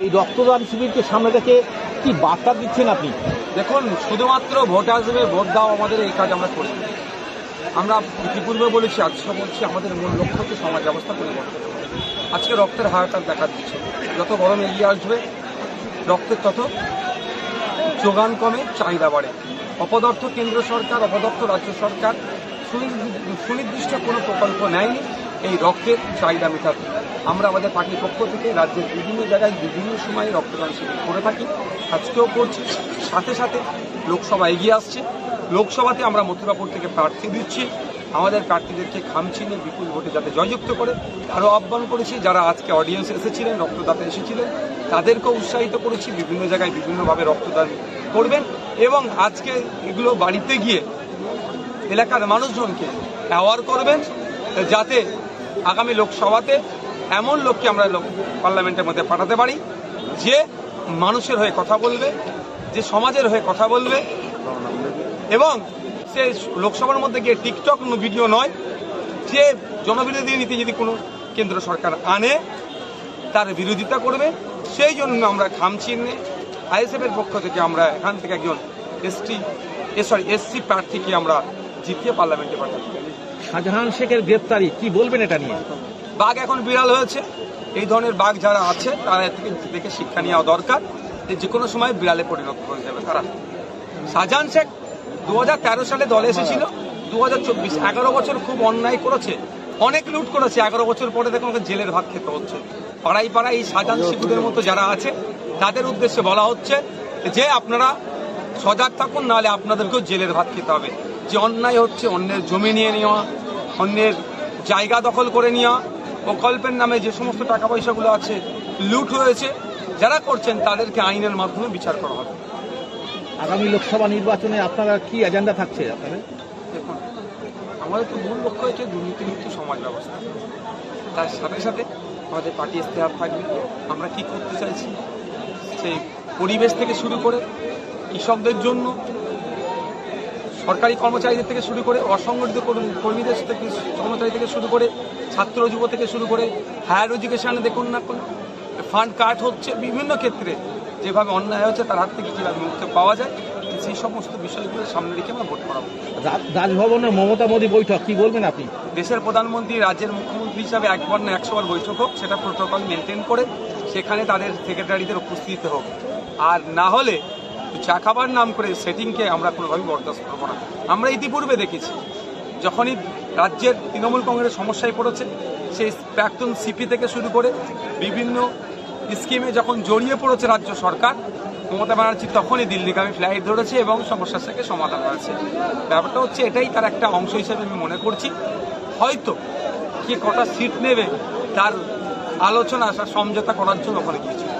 এই রক্তদান শিবিরকে সামনে রেখে কি বার্তা দিচ্ছেন আপনি? দেখুন, শুধুমাত্র ভোট আসবে, ভোট দাও আমাদের এই কাজ আমরা করি। আমরা ইতিপূর্বে বলেছি আজকে বলছি আমাদের মূল লক্ষ্য হচ্ছে সমাজ ব্যবস্থা পরিবর্তন। আজকে রক্তের হারটা দেখা দিচ্ছে। যত গরম এগিয়ে আসবে, রক্তের তত যোগান কমে, চাহিদা বাড়ে। অপদার্থ কেন্দ্র সরকার, অপদার্থ রাজ্য সরকার সুনির্দি- সুনির্দিষ্ট কোনো প্রকল্প নেয়নি। এই রক্তের চাহিদা মেটাতে। আমরা আমাদের পার্টির পক্ষ থেকে রাজ্যের বিভিন্ন জায়গায় বিভিন্ন সময়ে রক্তদান শিবির করে থাকি। আজকেও করছি। সাথে সাথে লোকসভা এগিয়ে আসছে। লোকসভাতে আমরা মথুরাপুর থেকে প্রার্থী দিচ্ছি। আমাদের প্রার্থীদেরকে খামচিনে বিপুল ভোটে যাতে জয়যুক্ত করে আরও আহ্বান করেছি। যারা আজকে অডিয়েন্স এসেছিলেন, রক্তদাতে এসেছিলেন, তাদেরকেও উৎসাহিত করেছি। বিভিন্ন জায়গায় বিভিন্নভাবে রক্তদান করবেন এবং আজকে এগুলো বাড়িতে গিয়ে এলাকার মানুষজনকে অ্যাওয়ার করবেন, যাতে আগামী লোকসভাতে এমন লোককে আমরা লোক- পার্লামেন্টের মধ্যে পাঠাতে পারি যে মানুষের হয়ে কথা বলবে, যে সমাজের হয়ে কথা বলবে এবং সে লোকসভার মধ্যে গিয়ে টিকটক ভিডিও নয়, যে জনবিরোধী নীতি যদি কোনো কেন্দ্র সরকার আনে, তার বিরোধিতা করবে। সেই জন্য আমরা খামচিনে আইএসএফের পক্ষ থেকে আমরা এখান থেকে একজন এসটি সরি এসসি প্রার্থীকে আমরা জিতিয়ে পার্লামেন্টে পাঠাবো শাহজাহান শেখের গ্রেপ্তারি কি বলবেন এটা নিয়ে? বাঘ এখন বিড়াল হয়েছে। এই ধরনের বাঘ যারা আছে তারা থেকে থেকে শিক্ষা নেওয়া দরকার যে কোনো সময় বিড়ালে পরিণত হয়ে যাবে তারা। শাহজাহান শেখ দু হাজার তেরো সালে দলে এসেছিল। দু হাজার চব্বিশ এগারো বছর খুব অন্যায় করেছে। অনেক লুট করেছে। এগারো বছর পরে দেখুন ওকে জেলের ভাত খেতে হচ্ছে। পাড়াই পাড়াই এই শাহজাহান শিশুদের মতো যারা আছে তাদের উদ্দেশ্যে বলা হচ্ছে যে আপনারা সজাগ থাকুন নাহলে আপনাদেরকেও জেলের ভাত খেতে হবে। যে অন্যায় হচ্ছে অন্যের জমি নিয়ে নেওয়া অন্যের জায়গা দখল করে নেওয়া প্রকল্পের নামে যে সমস্ত টাকা পয়সাগুলো আছে লুট হয়েছে যারা করছেন তাদেরকে আইনের মাধ্যমে বিচার করা হবে। আগামী লোকসভা নির্বাচনে আপনারা কি এজেন্ডা থাকছে আপনাদের? দেখুন আমাদের তো মূল লক্ষ্য হচ্ছে দুর্নীতিমুক্ত সমাজ ব্যবস্থা। তার সাথে সাথে আমাদের পার্টি ইস্তেহার থাকবে। আমরা কি করতে চাইছি? সেই পরিবেশ থেকে শুরু করে কৃষকদের জন্য সরকারি কর্মচারীদের থেকে শুরু করে অসংগঠিত কর্মী- কর্মীদের থেকে কর্মচারী থেকে শুরু করে ছাত্র যুব থেকে শুরু করে হায়ার এডুকেশানে দেখুন না কোন। ফান্ড কাট হচ্ছে বিভিন্ন ক্ষেত্রে। যেভাবে অন্যায় হচ্ছে তার হাত থেকে কীভাবে মুক্তি পাওয়া যায় সেই সমস্ত বিষয়গুলো সামনে রেখে আমরা ভোট করাবো। রা- রাজভবনের মমতা মোদী বৈঠক কি বলবেন আপনি? দেশের প্রধানমন্ত্রী রাজ্যের মুখ্যমন্ত্রী হিসাবে একবার না একশো বার বৈঠক হোক সেটা প্রোটোকল মেনটেন করে সেখানে তাদের সেক্রেটারিদের উপস্থিত হোক। আর না হলে চা খাবার নাম করে সেটিংকে আমরা কোনোভাবেই বরদাস্ত করব না। আমরা ইতিপূর্বে দেখেছি, যখনই রাজ্যের তৃণমূল কংগ্রেস সমস্যায় পড়েছে, সেই প্রাক্তন সিপি থেকে শুরু করে বিভিন্ন স্কিমে যখন জড়িয়ে পড়েছে রাজ্য সরকার, মমতা ব্যানার্জি তখনই দিল্লিগামী ফ্লাইট ধরেছে এবং সমস্যার থেকে সমাধান হয়েছে। ব্যাপারটা হচ্ছে এটাই তার একটা অংশ হিসেবে আমি মনে করছি। হয়তো কে কটা সিট নেবে তার আলোচনা সমঝোতা করার জন্য ওখানে গিয়েছিল।